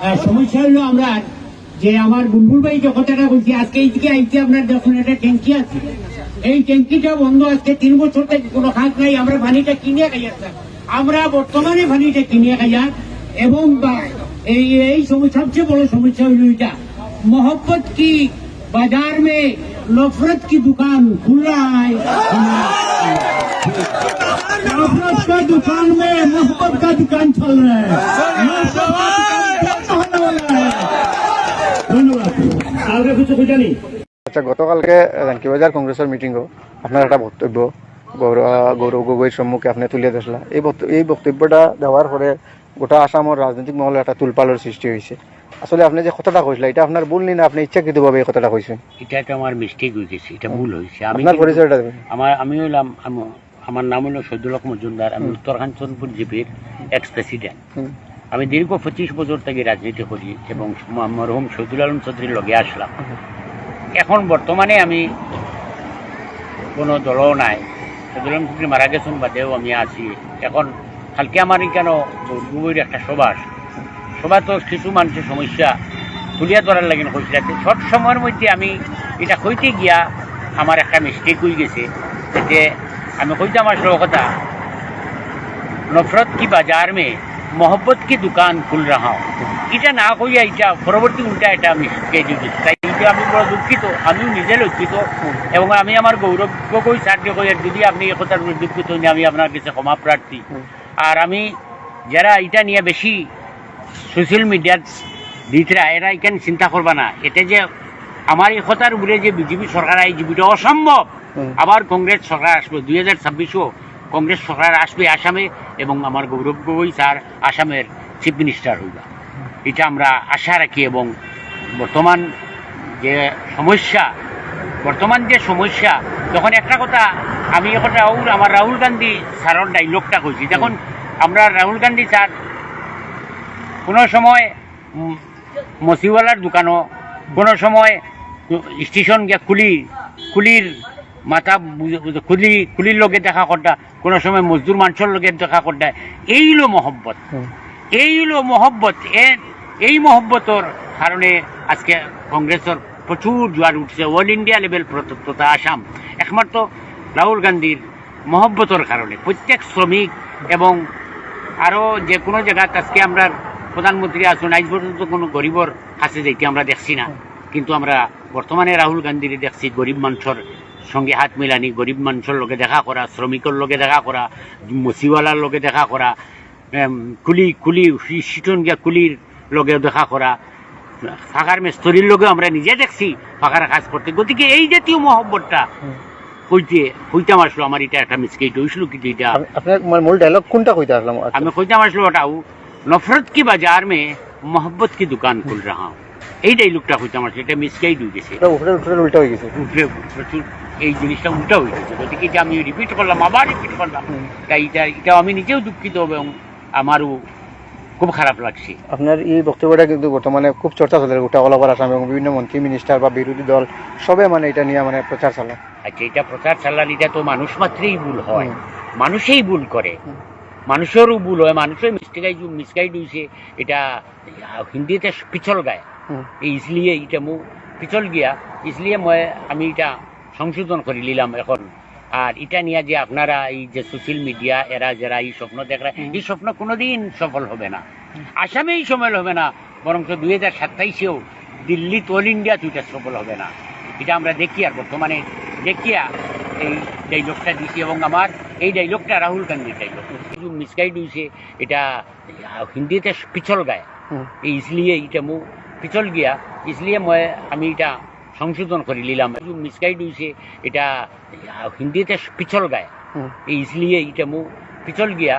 আহ, সমস্যা হলো আমরা যে আমার বুলবুল ভাই যে কথাটা বলছি আজকে এইদিকে আইতে আপনার যখন একটা ট্যাঙ্কি আছে এই ট্যাঙ্কিটা বন্ধ আজকে তিন বছর থেকে কোনো কাজ নাই আমরা পানিটা কিনে খাই আসতাম আমরা বর্তমানে পানিটা কিনে খাই আর এবং বা- এই এই সমস্যা সবচেয়ে বড় সমস্যা হলো এটা मोहब्बत की बाजार में नफरत की दुकान खुल रहा है नफरत का दुकान में मोहब्बत का दुकान चल रहा है আচ্ছা গতকালকে জানকিবাজার কংগ্রেসের মিটিংও আপনার একটা বক্তব্য গৌরব গৌরব গগৈর সম্মুখে আপনি তুলে ধরলা। এই এই বক্তব্যটা দেওয়ার পরে গোটা আসামের রাজনৈতিক মহলে একটা তুলপালের সৃষ্টি হয়েছে। আসলে আপনি যে কথাটা কইসলা এটা আপনার ভুল নি না আপনি ইচ্ছাকৃতভাবে এই কথাটা কইছেন। এটা একটা আমার মিস্টেক হয়ে গেছে এটা ভুল হয়েছে। আমি আপনার কিন্তু- পরিচয়টা দেবেন। আমার আমি হইলাম আম- আমার নাম হলো সৈদুল হক মজুমদার আমি উত্তরাঞ্চলপুর জিপির এক্স প্রেসিডেন্ট। আমি দীর্ঘ পঁচিশ বছর থেকে রাজনীতি করি এবং মরহুম সৈদুল আলম চৌধুরীর লগে আসলাম। এখন বর্তমানে আমি কোনো দলও নাই। সৈদুল আলম চৌধুরী মারা গেছেন বাদেও আমি আছি। এখন কালকে আমার কেন গুবইর একটা সভা। সভা তো কিছু মানুষের সমস্যা তুলিয়া ধরার লাগে কইছিল শর্ট সময়ের মধ্যে আমি এটা কইতে গিয়া আমার একটা মিস্টেক হয়ে গেছে যে আমি কইতাম আসলে কথা, নফরত কি বাজার মে? মোহব্বত কি দোকান খুল রাহা এটা না কইয়া এটা পরবর্তী উল্টা এটা আমি শিখিয়ে দিয়েছি তাই এটা আমি বড় দুঃখিত আমিও নিজে লজ্জিত এবং আমি আমার গৌরব কই যদি আপনি এ কথার উপরে দুঃখিত হন, আমি আপনার কাছে ক্ষমা প্রার্থী আর আমি যারা এটা নিয়ে বেশি সোশ্যাল মিডিয়ার দিতরা এরা এখানে চিন্তা করবা না এটা যে আমার এই কথার উপরে যে বিজেপি সরকার এই জীবিত অসম্ভব। আবার কংগ্রেস সরকার আসবে দুই হাজার ছাব্বিশও কংগ্রেস সরকার আসবে আসামে এবং আমার গৌরব গগৈ স্যার আসামের চিফ মিনিস্টার হইবা। এটা আমরা আশা রাখি এবং বর্তমান যে সমস্যা, বর্তমান যে সমস্যা তখন একটা কথা আমি এখন রাহুল, আমার রাহুল গান্ধী স্যারের ডাইলগটা কইছি দেখুন আমরা রাহুল গান্ধী স্যার, কোনো সময় মসিওয়ালার দোকানও, কোনো সময় স্টেশন গিয়া কুলি, কুলির মাথা বুঝে- কুলি লগে দেখা করতা কোনো সময় মজদুর মানুষের লগে দেখা করতা এই হলো মহব্বত। এই হলো মহব্বত এই মহব্বতর কারণে আজকে কংগ্রেসের প্রচুর জোয়ার উঠছে। অল ইন্ডিয়া লেভেল তথা আসাম। একমাত্র রাহুল গান্ধীর মহব্বতর কারণে প্রত্যেক শ্রমিক এবং আরও যে কোনো জায়গায় আজকে আমরা প্রধানমন্ত্রী আসুন আজ পর্যন্ত কোনো গরিবর কাছে যাইতে আমরা দেখছি না। কিন্তু আমরা বর্তমানে রাহুল গান্ধীর দেখছি গরিব মানুষের সঙ্গে হাত মিলানি গরিব মানুষের লগে দেখা করা শ্রমিকের লগে দেখা করা মসিওয়ালার লগে দেখা করা কুলি কুলি সিটন গিয়া কুলির লগে দেখা করা। ফাঁকার মেস্তরির লগে আমরা নিজে দেখছি ফাঁকার কাজ করতে। গতিকে এই জাতীয় মহব্বতটা হইতে হইতাম আসলো আমার এটা একটা মিসকেট হয়েছিল কিন্তু এটা আপনার মূল ডায়লগ কোনটা কইতে আসলাম? আচ্ছা। আমি কইতাম আসলো ওটাও নফরত কি বাজার মে মোহব্বত কি দোকান খুল রাহা। হুঁ। এই ডাইলগটা আসলো এটা মিসকেট হয়ে গেছে উল্টা হয়ে গেছে। এই জিনিসটা উল্টা হয়ে গেছে। গতিকে যে আমি রিপিট করলাম আবার রিপিট করলাম। তাই এটা আমি নিজেও দুঃখিত এবং আমারও খুব খারাপ লাগছে। আপনার এই বক্তব্যটা কিন্তু বর্তমানে খুব চর্চা চলে গোটা অল ওভার আসাম এবং বিভিন্ন মন্ত্রী মিনিস্টার বা বিরোধী দল সবে মানে এটা নিয়ে মানে প্রচার চালান আচ্ছা এটা প্রচার চালান এটা তো মানুষ মাত্রেই ভুল হয়। মানুষেই ভুল করে। মানুষেরও ভুল হয় মানুষের মিসগাইড মিসগাইড হয়েছে এটা হিন্দিতে পিছল গায়। এই ইসলিয়ে এটা মো পিছল গিয়া ইসলিয়ে মই আমি এটা সংশোধন করে নিলাম এখন। আর এটা নিয়ে যে আপনারা এই যে সোশ্যাল মিডিয়া এরা যারা এই স্বপ্ন দেখ এই স্বপ্ন কোনোদিন সফল হবে না। আসামেই সফল হবে না বরং তো দুই হাজার সাতাইশেও দিল্লি তো অল ইন্ডিয়া দুইটা সফল হবে না। এটা আমরা দেখি আর বর্তমানে দেখিয়া এই ডাইলগটা দিছি এবং আমার এই ডাইলগটা রাহুল গান্ধীর ডাইলগ কিছু মিসগাইড হয়েছে এটা হিন্দিতে পিছল গায়। এই ইসলিয়ে এটা মো পিছল গিয়া ইসলিয়ে মই আমি এটা সংশোধন করে নিলাম কিছু মিসগাইড হয়েছে এটা হিন্দিতে পিছল গায় হুম। এই इसलिए এটা মু পিছল গিয়া